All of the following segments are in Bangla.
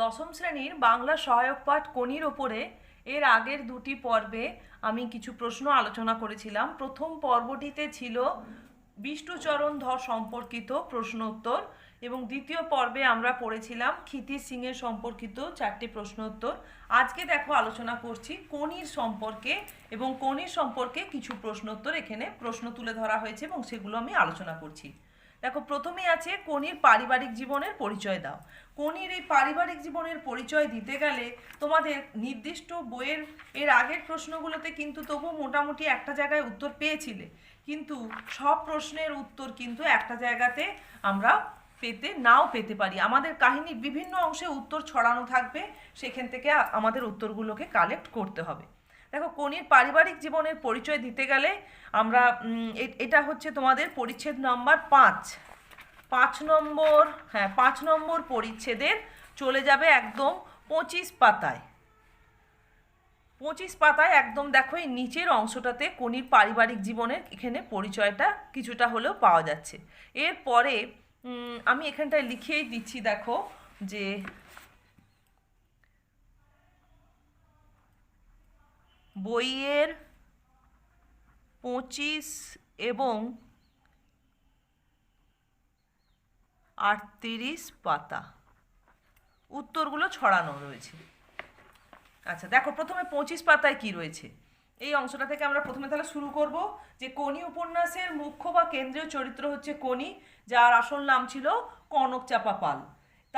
দশম শ্রেণির বাংলা সহায়ক পাঠ কোনির ওপরে এর আগের দুটি পর্বে আমি কিছু প্রশ্ন আলোচনা করেছিলাম। প্রথম পর্বটিতে ছিল বিষ্ণুচরণ ধর সম্পর্কিত প্রশ্ন উত্তর এবং দ্বিতীয় পর্বে আমরা পড়েছিলাম ক্ষিতি সিংয়ের সম্পর্কিত চারটি প্রশ্ন উত্তর। আজকে দেখো আলোচনা করছি কোনির সম্পর্কে এবং কোনির সম্পর্কে কিছু প্রশ্ন উত্তর এখানে প্রশ্ন তুলে ধরা হয়েছে এবং সেগুলো আমি আলোচনা করছি। দেখো, প্রথমেই আছে কোনির পারিবারিক জীবনের পরিচয় দাও। কোনির এই পারিবারিক জীবনের পরিচয় দিতে গেলে তোমাদের নির্দিষ্ট বইয়ের, এর আগের প্রশ্নগুলোতে কিন্তু তবু মোটামুটি একটা জায়গায় উত্তর পেয়েছিলে। কিন্তু সব প্রশ্নের উত্তর কিন্তু একটা জায়গাতে আমরা পেতে, নাও পেতে পারি। আমাদের কাহিনীর বিভিন্ন অংশে উত্তর ছড়ানো থাকবে, সেখান থেকে আমাদের উত্তরগুলোকে কালেক্ট করতে হবে। দেখো, কোনির পারিবারিক জীবনের পরিচয় দিতে গেলে আমরা এটা হচ্ছে তোমাদের পরিচ্ছেদ নাম্বার পাঁচ। পাঁচ নম্বর হ্যাঁ পাঁচ নম্বর পরিচ্ছেদের চলে যাবে একদম পঁচিশ পাতায়। পঁচিশ পাতায় একদম দেখো, এই নিচের অংশটাতে কোনির পারিবারিক জীবনের এখানে পরিচয়টা কিছুটা হলেও পাওয়া যাচ্ছে। এরপরে আমি এখানটায় লিখিয়েই দিচ্ছি, দেখো, যে বইয়ের পঁচিশ এবং আটত্রিশ পাতা। উত্তরগুলো ছড়ানো রয়েছে। আচ্ছা দেখো, প্রথমে পঁচিশ পাতায় কি রয়েছে? এই অংশটা থেকে আমরা প্রথমে তাহলে শুরু করব যে কোনি উপন্যাসের মুখ্য বা কেন্দ্রীয় চরিত্র হচ্ছে কোনি যার আসল নাম ছিল কনক চাপা পাল।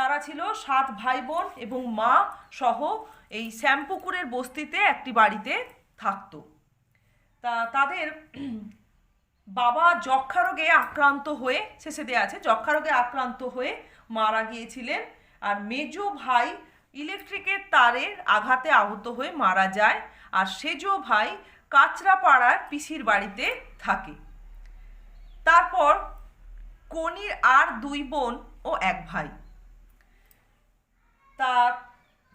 তারা ছিল সাত ভাই বোন এবং মা সহ এই শ্যামপুকুরের বস্তিতে একটি বাড়িতে থাকতো। তা তাদের বাবা যক্ষা রোগে আক্রান্ত হয়ে শেষে দেওয়া আছে, যক্ষা রোগে আক্রান্ত হয়ে মারা গিয়েছিলেন আর মেজো ভাই ইলেকট্রিকের তারের আঘাতে আহত হয়ে মারা যায় আর সেজো ভাই কাঁচরাপাড়ার পিসির বাড়িতে থাকে। তারপর কনির আর দুই বোন ও এক ভাই। তা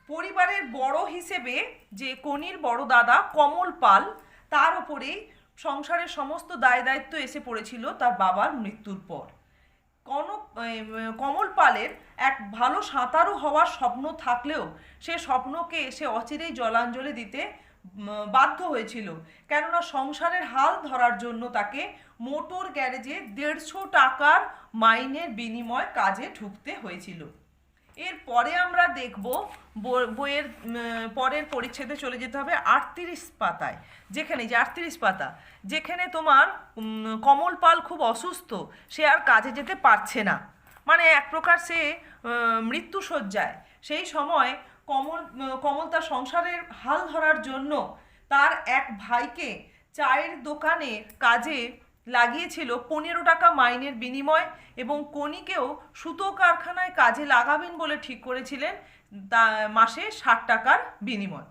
পরিবারের বড় হিসেবে যে কনির বড় দাদা কমল পাল, তার ওপরেই সংসারের সমস্ত দায় দায়িত্ব এসে পড়েছিল তার বাবার মৃত্যুর পর। কনক কমল পালের এক ভালো সাঁতারু হওয়ার স্বপ্ন থাকলেও সে স্বপ্নকে সে অচিরেই জলাঞ্জলি দিতে বাধ্য হয়েছিল। কেননা সংসারের হাল ধরার জন্য তাকে মোটর গ্যারেজে দেড়শো টাকার মাইনের বিনিময় কাজে ঢুকতে হয়েছিল। এরপরে আমরা দেখব বই- বইয়ের পরের পরিচ্ছেদে চলে যেতে হবে আটত্রিশ পাতায়। যেখানে যে আটত্রিশ পাতা, যেখানে তোমার কমল পাল খুব অসুস্থ, সে আর কাজে যেতে পারছে না। মানে এক প্রকার সে মৃত্যুসজ্জায় সেই সময় কমল কমল তার সংসারের হাল ধরার জন্য তার এক ভাইকে চায়ের দোকানে কাজে লাগিয়েছিল পনেরো টাকা মাইনের বিনিময় এবং কনিকেও সুতো কারখানায় কাজে লাগাবেন বলে ঠিক করেছিলেন মাসে ষাট টাকার বিনিময়।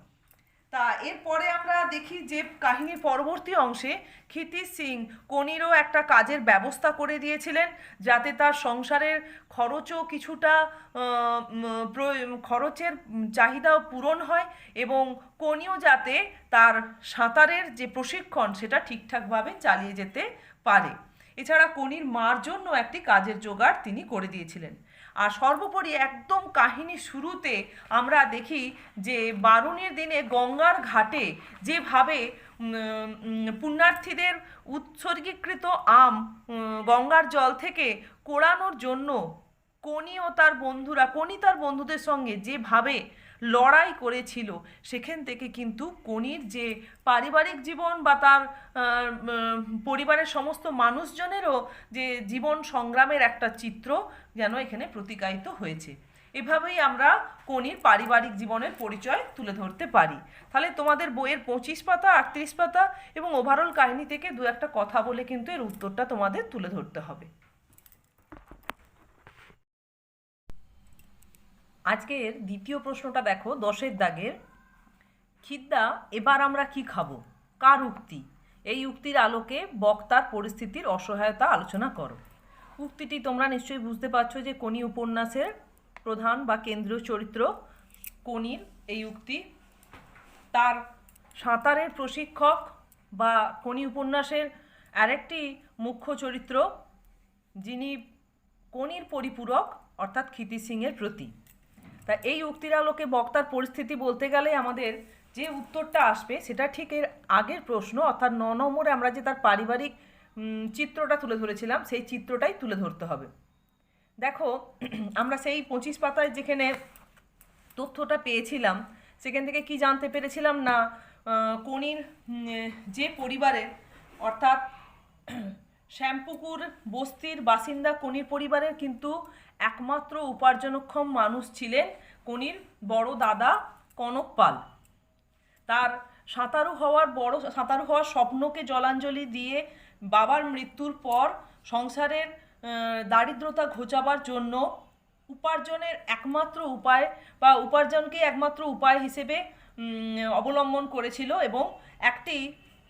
তা এরপরে আমরা দেখি যে কাহিনীর পরবর্তী অংশে ক্ষিতি সিং কনিরও একটা কাজের ব্যবস্থা করে দিয়েছিলেন যাতে তার সংসারের খরচও কিছুটা খরচের চাহিদাও পূরণ হয় এবং কনিও যাতে তার সাঁতারের যে প্রশিক্ষণ সেটা ঠিকঠাকভাবে চালিয়ে যেতে পারে। এছাড়া কনির মার জন্য একটি কাজের জোগাড় তিনি করে দিয়েছিলেন। আর সর্বোপরি একদম কাহিনী শুরুতে আমরা দেখি যে বারুণের দিনে গঙ্গার ঘাটে যেভাবে পুণ্যার্থীদের উৎসর্গীকৃত আম গঙ্গার জল থেকে কোড়ানোর জন্য কনি ও তার বন্ধুরা কনি তার বন্ধুদের সঙ্গে যেভাবে লড়াই করেছিল। সেখান থেকে কিন্তু কনির যে পারিবারিক জীবন বা তার পরিবারের সমস্ত মানুষজনেরও যে জীবন সংগ্রামের একটা চিত্র যেন এখানে প্রতিকায়িত হয়েছে। এভাবেই আমরা কনির পারিবারিক জীবনের পরিচয় তুলে ধরতে পারি। তাহলে তোমাদের বইয়ের পঁচিশ পাতা, আটত্রিশ পাতা এবং ওভারঅল কাহিনী থেকে দু একটা কথা বলে কিন্তু এর উত্তরটা তোমাদের তুলে ধরতে হবে। আজকের দ্বিতীয় প্রশ্নটা দেখো, দশের দাগের। খিদ্দা, এবার আমরা কি খাব? কার উক্তি? এই উক্তির আলোকে বক্তার পরিস্থিতির অসহায়তা আলোচনা করো। উক্তিটি তোমরা নিশ্চয়ই বুঝতে পারছ যে কোনি উপন্যাসের প্রধান বা কেন্দ্রীয় চরিত্র কোনির এই উক্তি। তার সাঁতারের প্রশিক্ষক বা কোনি উপন্যাসের আরেকটি মুখ্য চরিত্র, যিনি কোনির পরিপূরক, অর্থাৎ ক্ষিতি সিংয়ের প্রতি তা এই উক্তির আলোকে বক্তার পরিস্থিতি বলতে গেলে আমাদের যে উত্তরটা আসবে সেটা ঠিক এর আগের প্রশ্ন, অর্থাৎ ন নম্বরে আমরা যে তার পারিবারিক চিত্রটা তুলে ধরেছিলাম, সেই চিত্রটাই তুলে ধরতে হবে। দেখো, আমরা সেই পঁচিশ পাতায় যেখানে তথ্যটা পেয়েছিলাম, সেখান থেকে কি জানতে পেরেছিলাম না? কনির যে পরিবারের, অর্থাৎ শ্যামপুকুর, বস্তির বাসিন্দা কনির পরিবারের কিন্তু একমাত্র উপার্জনক্ষম মানুষ ছিলেন কনির বড় দাদা কনক পাল। তার সাঁতারু হওয়ার বড়, সাঁতারু হওয়ার স্বপ্নকে জলাঞ্জলি দিয়ে বাবার মৃত্যুর পর সংসারের দারিদ্রতা ঘোচাবার জন্য উপার্জনের একমাত্র উপায় বা উপার্জনকে একমাত্র উপায় হিসেবে অবলম্বন করেছিল এবং একটি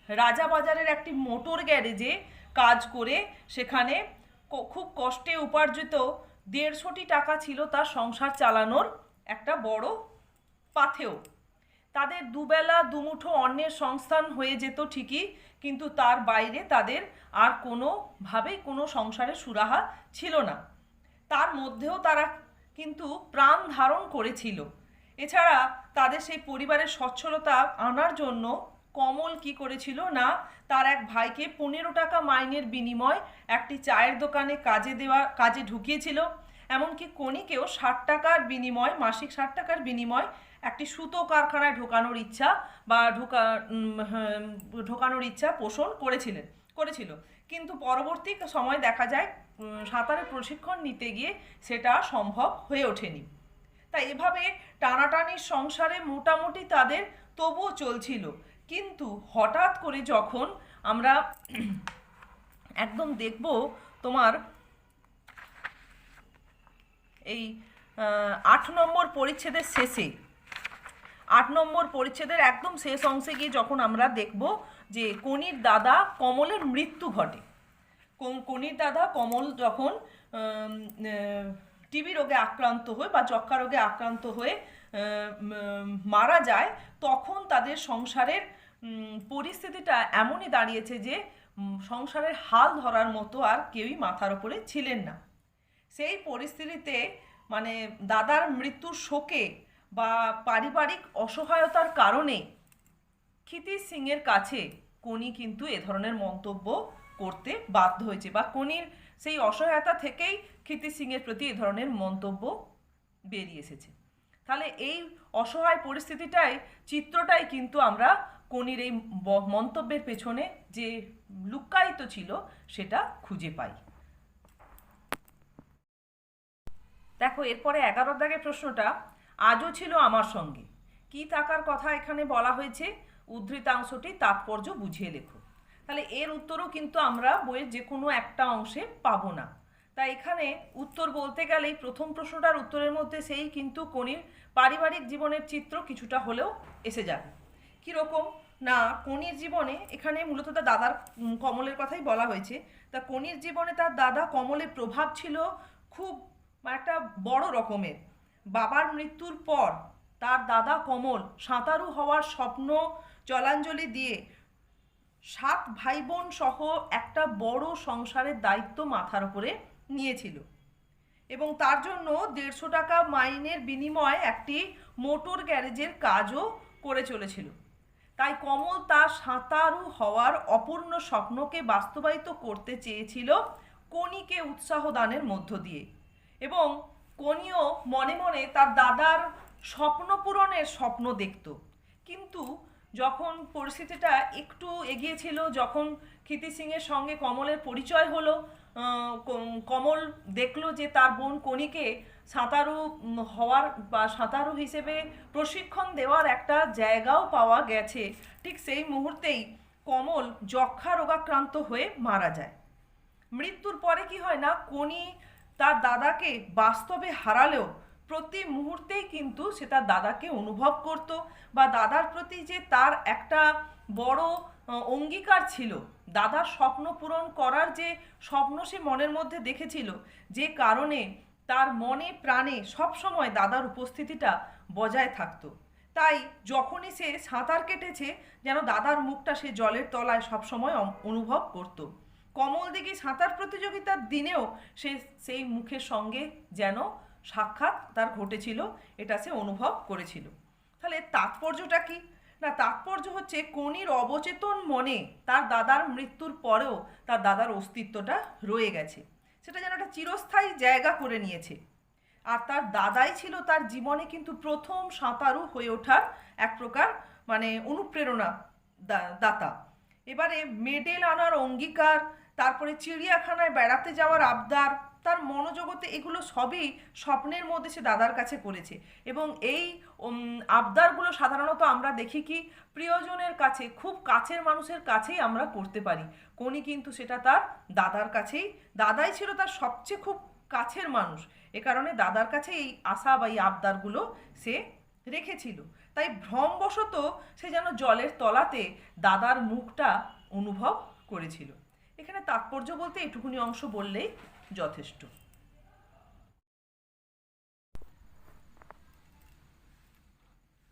রাজাবাজারের একটি মোটর গ্যারেজে কাজ করে সেখানে খুব কষ্টে উপার্জিত দেড়শোটি টাকা ছিল তার সংসার চালানোর একটা বড় পাথেও তাদের দুবেলা দুমুঠো অন্যের সংস্থান হয়ে যেত ঠিকই, কিন্তু তার বাইরে তাদের আর কোনোভাবেই কোনো সংসারের সুরাহা ছিল না। তার মধ্যেও তারা কিন্তু প্রাণ ধারণ করেছিল। এছাড়া তাদের সেই পরিবারের সচ্ছলতা আনার জন্য কমল কি করেছিল না, তার এক ভাইকে পনেরো টাকা মাইনের বিনিময় একটি চায়ের দোকানে কাজে দেওয়া, কাজে ঢুকিয়েছিল। এমনকি কণিকেও ষাট টাকার বিনিময়, মাসিক ষাট টাকার বিনিময় একটি সুতো কারখানায় ঢোকানোর ইচ্ছা বা ঢোকা ঢোকানোর ইচ্ছা পোষণ করেছিলেন, করেছিল। কিন্তু পরবর্তী সময় দেখা যায় সাঁতারের প্রশিক্ষণ নিতে গিয়ে সেটা সম্ভব হয়ে ওঠেনি। তাই এভাবে টানাটানির সংসারে মোটামুটি তাদের তবুও চলছিল। কিন্তু হঠাৎ করে যখন আমরা একদম দেখব তোমার এই আট নম্বর পরিচ্ছেদের শেষে, আট নম্বর পরিচ্ছেদের একদম শেষ অংশে গিয়ে যখন আমরা দেখব যে কনির দাদা কমলের মৃত্যু ঘটে। কোন- কনির দাদা কমল যখন টিবি রোগে আক্রান্ত হয়ে বা যক্ষা রোগে আক্রান্ত হয়ে মারা যায়, তখন তাদের সংসারের পরিস্থিতিটা এমনই দাঁড়িয়েছে যে সংসারের হাল ধরার মতো আর কেউই মাথার ওপরে ছিলেন না। সেই পরিস্থিতিতে মানে দাদার মৃত্যুর শোকে বা পারিবারিক অসহায়তার কারণে ক্ষিতিশ সিংয়ের কাছে কোনি কিন্তু এ ধরনের মন্তব্য করতে বাধ্য হয়েছে বা কোনির সেই অসহায়তা থেকেই ক্ষিতিশ সিংয়ের প্রতি এ ধরনের মন্তব্য বেরিয়ে এসেছে। তাহলে এই অসহায় পরিস্থিতিটাই, চিত্রটাই কিন্তু আমরা কোনির এই মন্তব্যের পেছনে যে লুক্কায়িত ছিল, সেটা খুঁজে পাই। দেখো, এরপরে এগারো দাগের প্রশ্নটা, আজও ছিল আমার সঙ্গে। কি থাকার কথা এখানে বলা হয়েছে? উদ্ধৃতাংশটি তাৎপর্য বুঝিয়ে লেখো। তাহলে এর উত্তরও কিন্তু আমরা বইয়ের যে কোনো একটা অংশে পাবো না। তাই এখানে উত্তর বলতে গেলেই প্রথম প্রশ্নটার উত্তরের মধ্যে সেই কিন্তু কনির পারিবারিক জীবনের চিত্র কিছুটা হলেও এসে যাবে। কীরকম? না কনির জীবনে এখানে মূলত তার দাদার কমলের কথাই বলা হয়েছে। তা কনির জীবনে তার দাদা কমলের প্রভাব ছিল খুব মানে একটা বড় রকমের। বাবার মৃত্যুর পর তার দাদা কমল সাঁতারু হওয়ার স্বপ্ন জলাঞ্জলি দিয়ে সাত ভাই বোন সহ একটা বড় সংসারের দায়িত্ব মাথার উপরে নিয়েছিল। এবং তার জন্য দেড়শো টাকা মাইনের বিনিময়ে একটি মোটর গ্যারেজের কাজও করে চলেছিল। তাই কমল তার সাঁতারু হওয়ার অপূর্ণ স্বপ্নকে বাস্তবায়িত করতে চেয়েছিল কনিকে উৎসাহ দানের মধ্য দিয়ে। এবং কনিও মনে মনে তার দাদার স্বপ্ন পূরণের স্বপ্ন দেখত। কিন্তু যখন পরিস্থিতিটা একটু এগিয়েছিল যখন ক্ষিতি সিংয়ের সঙ্গে কমলের পরিচয় হলো কমল দেখল যে তার বোন কনিকে সাঁতারু হওয়ার বা সাঁতারু হিসেবে প্রশিক্ষণ দেওয়ার একটা জায়গাও পাওয়া গেছে। ঠিক সেই মুহূর্তেই কমল যক্ষা রোগাক্রান্ত হয়ে মারা যায়। মৃত্যুর পরে কি হয় না কোনি তার দাদাকে বাস্তবে হারালেও প্রতি মুহূর্তেই কিন্তু সে তার দাদাকে অনুভব করত বা দাদার প্রতি যে তার একটা বড় অঙ্গীকার ছিল দাদার স্বপ্ন পূরণ করার যে স্বপ্ন সে মনের মধ্যে দেখেছিল, যে কারণে তার মনে প্রাণে সবসময় দাদার উপস্থিতিটা বজায় থাকতো। তাই যখনই সে সাঁতার কেটেছে, যেন দাদার মুখটা সে জলের তলায় সবসময় অনুভব করত। কমল দিঘি সাঁতার প্রতিযোগিতার দিনেও সে সেই মুখের সঙ্গে যেন সাক্ষাৎ তার ঘটেছিল, এটা সে অনুভব করেছিল। তাহলে তাৎপর্যটা কি? না, তাৎপর্য হচ্ছে কনির অবচেতন মনে তার দাদার মৃত্যুর পরেও তার দাদার অস্তিত্বটা রয়ে গেছে। সেটা যেন একটা চিরস্থায়ী জায়গা করে নিয়েছে। আর তার দাদাই ছিল তার জীবনে কিন্তু প্রথম সাঁতারু হয়ে ওঠার এক প্রকার মানে অনুপ্রেরণা দাতা। এবারে মেডেল আনার অঙ্গীকার, তারপরে চিড়িয়াখানায় বেড়াতে যাওয়ার আবদার তার মনোজগতে এগুলো সবই স্বপ্নের মধ্যে সে দাদার কাছে করেছে। এবং এই আবদারগুলো সাধারণত আমরা দেখি কি, প্রিয়জনের কাছে, খুব কাছের মানুষের কাছেই আমরা করতে পারি। কোনি কিন্তু সেটা তার দাদার কাছেই। দাদাই ছিল তার সবচেয়ে খুব কাছের মানুষ। এ কারণে দাদার কাছে এই আশা বা এই আবদারগুলো সে রেখেছিল। তাই ভ্রমবশত সে যেন জলের তলাতে দাদার মুখটা অনুভব করেছিল। এখানে তাৎপর্য বলতে এটুকুনি অংশ বললেই যথেষ্ট।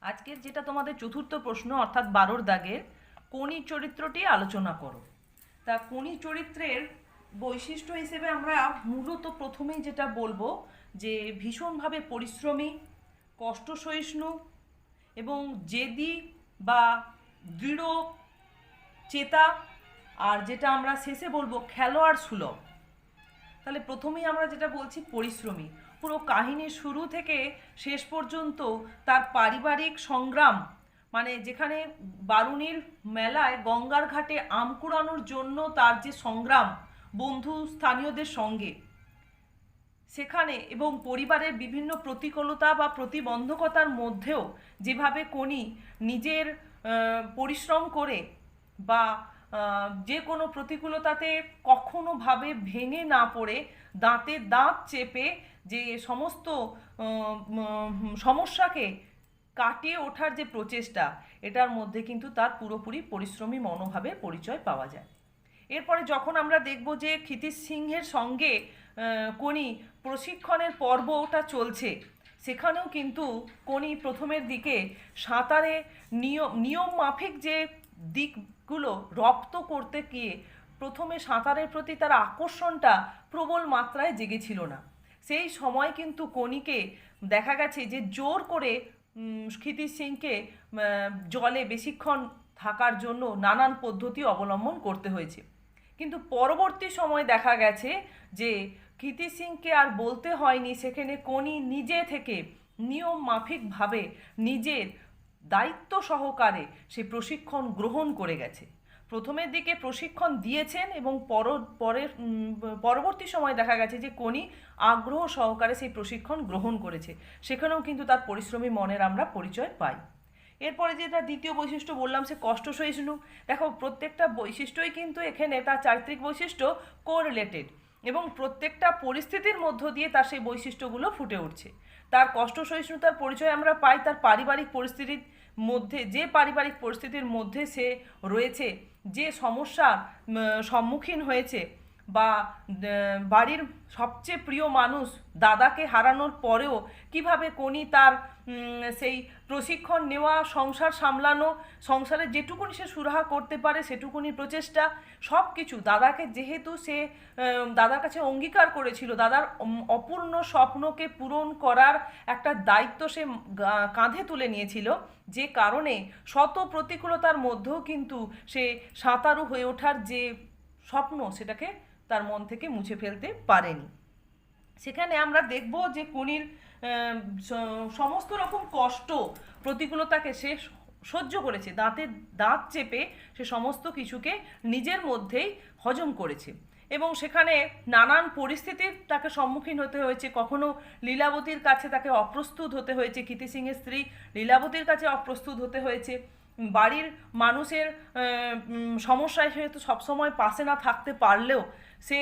আজকের যেটা তোমাদের চতুর্থ প্রশ্ন, অর্থাৎ বারোর দাগের কোনি চরিত্রটি আলোচনা করো। তা কোনি চরিত্রের বৈশিষ্ট্য হিসেবে আমরা মূলত প্রথমেই যেটা বলব, যে ভীষণভাবে পরিশ্রমী কষ্ট সহিষ্ণু এবং জেদি বা দৃঢ়, চেতা, আর যেটা আমরা শেষে বলব খেলোয়াড় সুলভ। তাহলে প্রথমেই আমরা যেটা বলছি পরিশ্রমী। পুরো কাহিনীর শুরু থেকে শেষ পর্যন্ত তার পারিবারিক সংগ্রাম মানে যেখানে বারুণীর মেলায় গঙ্গার ঘাটে আম কুড়ানোর জন্য তার যে সংগ্রাম বন্ধু স্থানীয়দের সঙ্গে, সেখানে এবং পরিবারের বিভিন্ন প্রতিকূলতা বা প্রতিবন্ধকতার মধ্যেও যেভাবে কোনি নিজের পরিশ্রম করে বা যে কোনো প্রতিকূলতাতে কখনোভাবে ভেঙে না পড়ে, দাঁতে দাঁত চেপে যে সমস্ত সমস্যাকে কাটিয়ে ওঠার যে প্রচেষ্টা, এটার মধ্যে কিন্তু তার পুরোপুরি পরিশ্রমী মনোভাবের পরিচয় পাওয়া যায়। এরপরে যখন আমরা দেখব যে ক্ষিতিশ সিংহের সঙ্গে কোনি প্রশিক্ষণের পর্ব ওটা চলছে, সেখানেও কিন্তু কোনি প্রথমের দিকে সাঁতারে নিয়ম নিয়ম মাফিক যে দিকগুলো রপ্ত করতে গিয়ে প্রথমে সাঁতারের প্রতি তার আকর্ষণটা প্রবল মাত্রায় জেগেছিল না। সেই সময় কিন্তু কোনিকে দেখা গেছে যে জোর করে উম, ক্ষিতিশ সিংকে জলে বেশিক্ষণ থাকার জন্য নানান পদ্ধতি অবলম্বন করতে হয়েছে। কিন্তু পরবর্তী সময় দেখা গেছে যে কীর্তি সিংকে আর বলতে হয়নি সেখানে কোনি নিজে থেকে নিয়ম মাফিকভাবে নিজের দায়িত্ব সহকারে সে প্রশিক্ষণ গ্রহণ করে গেছে। প্রথমের দিকে প্রশিক্ষণ দিয়েছেন এবং পর, পরের পরবর্তী সময় দেখা গেছে যে কোনি আগ্রহ সহকারে সেই প্রশিক্ষণ গ্রহণ করেছে। সেখানেও কিন্তু তার পরিশ্রমী মনের আমরা পরিচয় পাই। এরপরে যেটা দ্বিতীয় বৈশিষ্ট্য বললাম, সে কষ্ট সহিষ্ণু দেখো, প্রত্যেকটা বৈশিষ্ট্যই কিন্তু এখানে তার চারিত্রিক বৈশিষ্ট্য কোরিলেটেড এবং প্রত্যেকটা পরিস্থিতির মধ্য দিয়ে তার সেই বৈশিষ্ট্যগুলো ফুটে উঠছে। তার কষ্ট সহিষ্ণুতার পরিচয় আমরা পাই, তার পারিবারিক পরিস্থিতির মধ্যে যে পারিবারিক পরিস্থিতির মধ্যে সে রয়েছে যে সমস্যার সম্মুখীন হয়েছে বা বাড়ির সবচেয়ে প্রিয় মানুষ দাদাকে হারানোর পরেও কীভাবে কোনি তার সেই প্রশিক্ষণ নেওয়া, সংসার সামলানো, সংসারে যেটুকুনি সে সুরাহা করতে পারে সেটুকুনি প্রচেষ্টা সব কিছু দাদাকে যেহেতু সে দাদার কাছে অঙ্গীকার করেছিল, দাদার অপূর্ণ স্বপ্নকে পূরণ করার একটা দায়িত্ব সে কাঁধে তুলে নিয়েছিল, যে কারণে শত প্রতিকূলতার মধ্যেও কিন্তু সে সাঁতারু হয়ে ওঠার যে স্বপ্ন সেটাকে তার মন থেকে মুছে ফেলতে পারেনি। সেখানে আমরা দেখব যে কুনির সমস্ত রকম কষ্ট, প্রতিকূলতাকে সে সহ্য করেছে। দাঁতে দাঁত চেপে সে সমস্ত কিছুকে নিজের মধ্যেই হজম করেছে। এবং সেখানে নানান পরিস্থিতির তাকে সম্মুখীন হতে হয়েছে। কখনো লীলাবতীর কাছে তাকে অপ্রস্তুত হতে হয়েছে। কীর্তি সিংয়ের স্ত্রী লীলাবতীর কাছে অপ্রস্তুত হতে হয়েছে। বাড়ির মানুষের সমস্যায় সেহেতু সবসময় পাশে না থাকতে পারলেও সে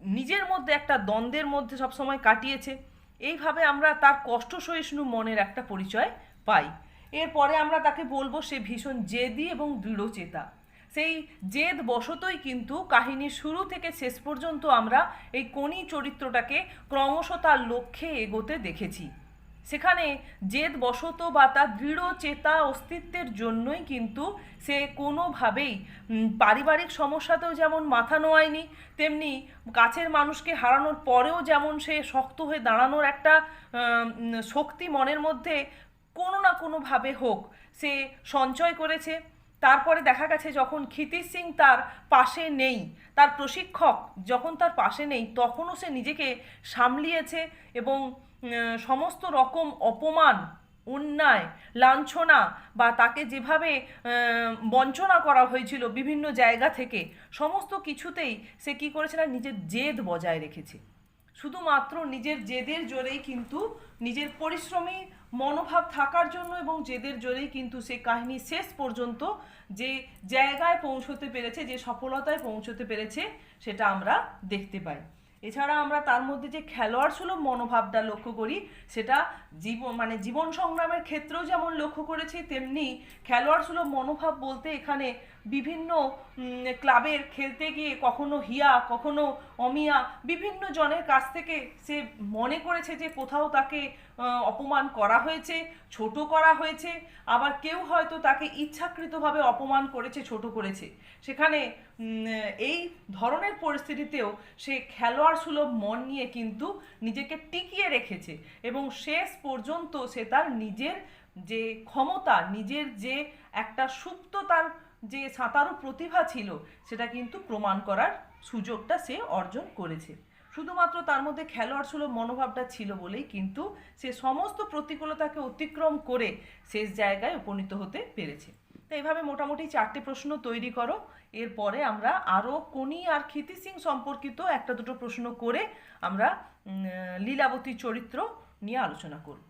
নিজের মধ্যে একটা দ্বন্দ্বের মধ্যে সবসময় কাটিয়েছে। এইভাবে আমরা তার কষ্ট সহিষ্ণু মনের একটা পরিচয় পাই। এরপরে আমরা তাকে বলব সে ভীষণ জেদি এবং দৃঢ়চেতা। সেই জেদ বশতই কিন্তু কাহিনীর শুরু থেকে শেষ পর্যন্ত আমরা এই কোনি চরিত্রটাকে ক্রমশ তার লক্ষ্যে এগোতে দেখেছি। সেখানে জেদ বশত বা তার দৃঢ় চেতা অস্তিত্বের জন্যই কিন্তু সে কোনোভাবেই পারিবারিক সমস্যাতেও যেমন মাথা নোয়ায়নি, তেমনি কাছের মানুষকে হারানোর পরেও যেমন সে শক্ত হয়ে দাঁড়ানোর একটা শক্তি মনের মধ্যে কোনো না কোনোভাবে হোক সে সঞ্চয় করেছে। তারপরে দেখা গেছে যখন ক্ষিতির সিং তার পাশে নেই তার প্রশিক্ষক যখন তার পাশে নেই, তখনও সে নিজেকে সামলিয়েছে এবং সমস্ত রকম অপমান, অন্যায়, লাঞ্ছনা বা তাকে যেভাবে বঞ্চনা করা হয়েছিল বিভিন্ন জায়গা থেকে, সমস্ত কিছুতেই সে কী করেছে না, নিজের জেদ বজায় রেখেছে। শুধুমাত্র নিজের জেদের জোরেই কিন্তু নিজের পরিশ্রমী মনোভাব থাকার জন্য এবং জেদের জোরেই কিন্তু সে কাহিনী শেষ পর্যন্ত যে জায়গায় পৌঁছতে পেরেছে, যে সফলতায় পৌঁছতে পেরেছে, সেটা আমরা দেখতে পাই। এছাড়া আমরা তার মধ্যে যে খেলোয়াড় সুলভ মনোভাবটা লক্ষ্য করি, সেটা জীবন মানে জীবন সংগ্রামের ক্ষেত্রেও যেমন লক্ষ্য করেছি, তেমনি খেলোয়াড় সুলভ মনোভাব বলতে এখানে বিভিন্ন ক্লাবের খেলতে গিয়ে কখনো হিয়া, কখনো অমিয়া, বিভিন্ন জনের কাছ থেকে সে মনে করেছে যে কোথাও তাকে অপমান করা হয়েছে, ছোট করা হয়েছে, আবার কেউ হয়তো তাকে ইচ্ছাকৃতভাবে অপমান করেছে, ছোট করেছে। সেখানে এই ধরনের পরিস্থিতিতেও সে খেলোয়াড় সুলভ মন নিয়ে কিন্তু নিজেকে টিকিয়ে রেখেছে এবং শেষ পর্যন্ত সে তার নিজের যে ক্ষমতা, নিজের যে একটা সুপ্ত তার যে সাঁতারু প্রতিভা ছিল, সেটা কিন্তু প্রমাণ করার সুযোগটা সে অর্জন করেছে। শুধুমাত্র তার মধ্যে খেলোয়াড় সুলভ মনোভাবটা ছিল বলেই কিন্তু সে সমস্ত প্রতিকূলতাকে অতিক্রম করে শেষ জায়গায় উপনীত হতে পেরেছে। তো এইভাবে মোটামুটি চারটে প্রশ্ন তৈরি করো। এরপরে আমরা আরও কোনি আর ক্ষিতি সিং সম্পর্কিত একটা দুটো প্রশ্ন করে আমরা লীলাবতী চরিত্র নিয়ে আলোচনা করব।